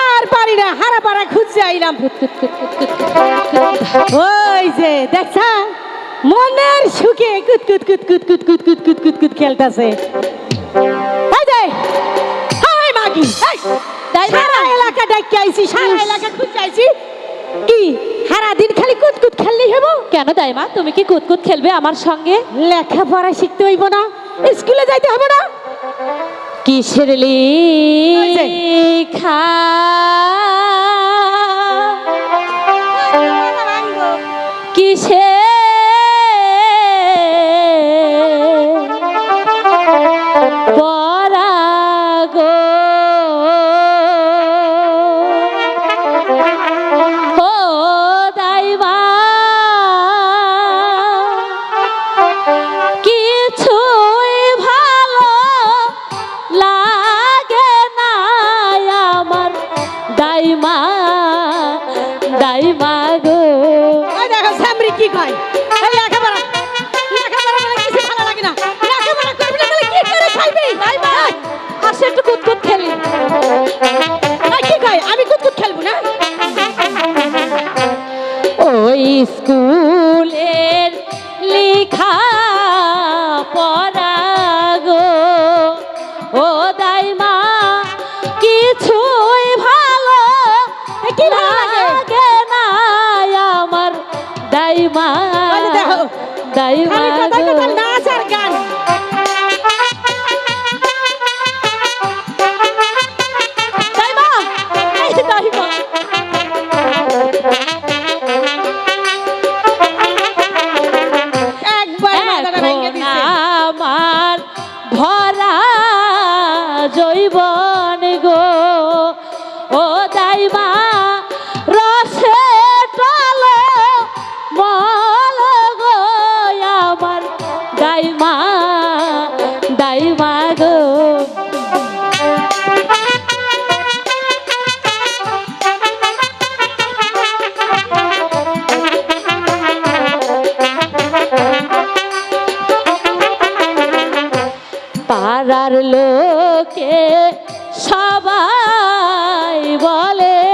আরে পারি না হারা পাড়া খুঁজতে আইলাম। ওই যে দেখছা মনের সুখে কুত কুত কুত কুত কুত কুত কুত কুত কুত কুত খেলতাছে এই যে হাই মাগি এই, সারা এলাকা ডাকি আইছি সারা এলাকা খুঁজতে আইছি কি সারা দিন খালি কুত কুত খেললেই হব কেন দাইমা তুমি কি কুতকুত খেলবে আমার সঙ্গে লেখাপড়া শিখতে হইব না স্কুলে যাইতে হবে না কিসের লেখা দাইমা দাইমা গো। দেখো সামরি কি কয়? 감사 합. পাড়ার লোকে সবাই বলে